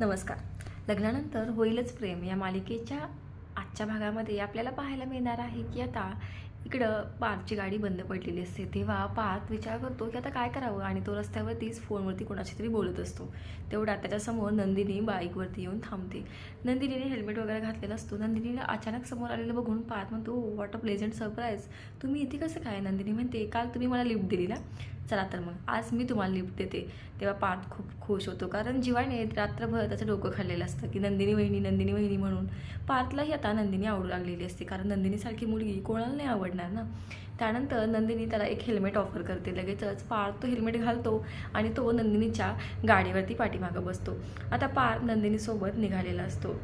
नमस्कार. लग्नानंतर होईलच प्रेम या मालिकेच्या आजच्या भागामध्ये आपल्याला पाहायला मिळणार आहे की आता इकडं पार्थची गाडी बंद पडलेली असते. तेव्हा पार्थ विचार करतो की आता काय करावं? आणि तो रस्त्यावरतीच फोनवरती कोणाशी तरी बोलत असतो. तेवढा त्याच्यासमोर नंदिनी बाईकवरती येऊन थांबते. नंदिनीने हेल्मेट वगैरे घातलेलं असतो नंदिनीला अचानक समोर आलेलं बघून पार्थ म्हणतो वॉट अ प्लेझंट सरप्राईज तुम्ही इथे कसं काय? नंदिनी म्हणते काल तुम्ही मला लिफ्ट दिली ना चला तर मग आज मी तुम्हाला लिफ्ट देते. तेव्हा पार्थ खूप खुश होतो कारण जीवाने रात्रभर त्याचं डोकं खाल्लेलं असतं की नंदिनी वहिनी नंदिनी वहिनी म्हणून. पार्थलाही आता नंदिनी आवडू लागलेली असते कारण नंदिनीसारखी मुलगी कोणाला नाही आवडणार ना? त्यानंतर नंदिनी त्याला एक हेल्मेट ऑफर करते लगेचच पार्थ तो हेल्मेट घालतो आणि तो नंदिनीच्या गाडीवरती पाठीमागं बसतो. आता पार्थ नंदिनीसोबत निघालेला असतो.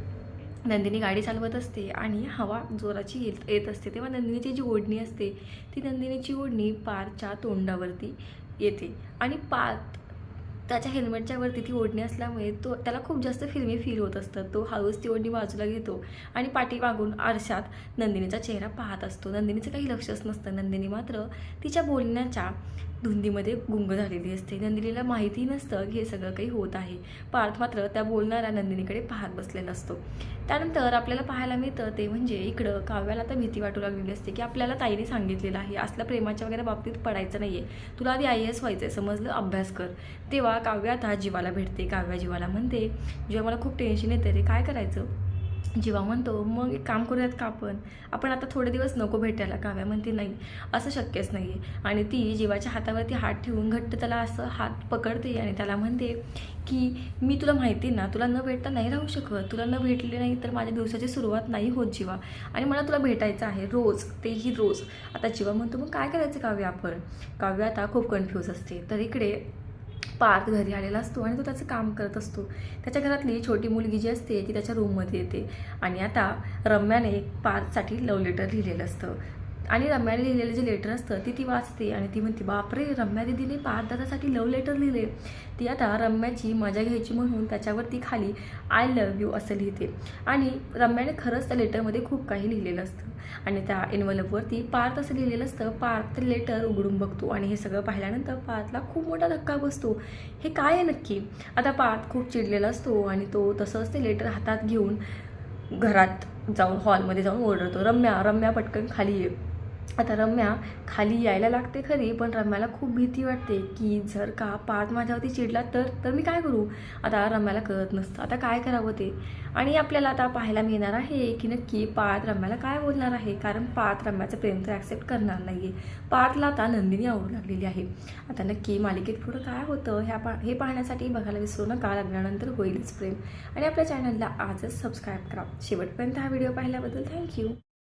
नंदिनी गाडी चालवत असते आणि हवा जोराची येत येत असते. तेव्हा नंदिनीची जी ओढणी असते ती नंदिनीची ओढणी पारच्या तोंडावरती येते. आणि पार्थ त्याच्या हेल्मेटच्या वरती ती ओढणी असल्यामुळे तो त्याला खूप जास्त फिल्मी फील होत असतं. तो हळूच ती ओढणी बाजूला घेतो आणि पाठीमागून आरशात नंदिनीचा चेहरा पाहत असतो. नंदिनीचं काही लक्षच नसतं. नंदिनी मात्र तिच्या बोलण्याच्या धुंदीमध्ये गुंग झालेली असते. नंदिनीला माहिती नसतं की हे सगळं काही होत आहे. पार्थ मात्र त्या बोलणाऱ्या नंदिनीकडे पाहत बसलेला असतो. त्यानंतर आपल्याला पाहायला मिळतं ते म्हणजे इकडं काव्याला तर भीती वाटू लागलेली असते की आपल्याला ताईने सांगितलेलं आहे. असल्या प्रेमाच्या वगैरे बाबतीत पडायचं नाही आहे तुला आधी आय एस व्हायचं आहे समजलं? अभ्यास कर. तेव्हा काव्य आता जीवाला भेटते काव्या जीवाला म्हणते जेव्हा मला खूप टेन्शन येते रे काय करायचं? जेव्हा म्हणतो मग एक काम करूयात का आपण? आपण आता थोडे दिवस नको भेटायला काव्या म्हणते नाही असं शक्यच नाही आहे आणि ती जीवाच्या हातावरती हात ठेवून घट्ट त्याला असं हात पकडते आणि त्याला म्हणते की मी तुला माहिती ना तुला न भेटता नाही राहू शकत. तुला न भेटले नाही तर माझ्या दिवसाची सुरुवात नाही होत जीवा. आणि मला तुला भेटायचं आहे रोज तेही रोज. आता जीवा म्हणतो मग काय करायचं काव्य आपण? काव्य आता खूप कन्फ्यूज असते. तर इकडे पार्थ घरी आलेला असतो आणि तो त्याचं काम करत असतो. त्याच्या घरातली छोटी मुलगी जी असते ती त्याच्या रूममध्ये येते. आणि आता रम्याने पार्थसाठी लव्ह लेटर लिहिलेलं असतं. आणि रम्याने लिहिलेलं जे लेटर असतं ती ती वाचते आणि ती म्हणते बापरे रम्या दिदीने पार्थ दादासाठी लव्ह लेटर लिहिले. ती आता रम्याची मजा घ्यायची म्हणून त्याच्यावरती खाली आय लव्ह यू असं लिहिते. आणि रम्याने खरंच त्या लेटरमध्ये खूप काही लिहिलेलं असतं. आणि त्या एनवलपवरती पार्थ असं लिहिलेलं असतं पार्थ ते लेटर उघडून बघतो. आणि हे सगळं पाहिल्यानंतर पार्थला खूप मोठा धक्का बसतो. हे काय आहे नक्की? आता पार्थ खूप चिडलेला असतो आणि तो तसंच ते लेटर हातात घेऊन घरात जाऊन हॉलमध्ये जाऊन ओरडतो रम्या रम्या पटकन खाली ये. आता रम्या खाली यायला लागते खरी पण रम्याला खूप भीती वाटते की जर का पार्थ माझ्यावरती चिडला तर तर मी काय करू? आता रम्याला कळत नसतं. आता काय करावं ते? आणि आपल्याला आता पाहायला मिळणार आहे की नक्की पार्थ रम्याला काय बोलणार आहे? कारण पार्थ रम्याचं प्रेम तर ॲक्सेप्ट करणार नाही आहे पार्थला आता नंदिनी आवडू लागलेली आहे. आता नक्की मालिकेत पुढं काय होतं ह्या पा हे पाहण्यासाठी बघायला विसरू नका. लग्नानंतर होईलच प्रेम. आणि आपल्या चॅनलला आजच सबस्क्राईब करा. शेवटपर्यंत हा व्हिडिओ पाहिल्याबद्दल थँक्यू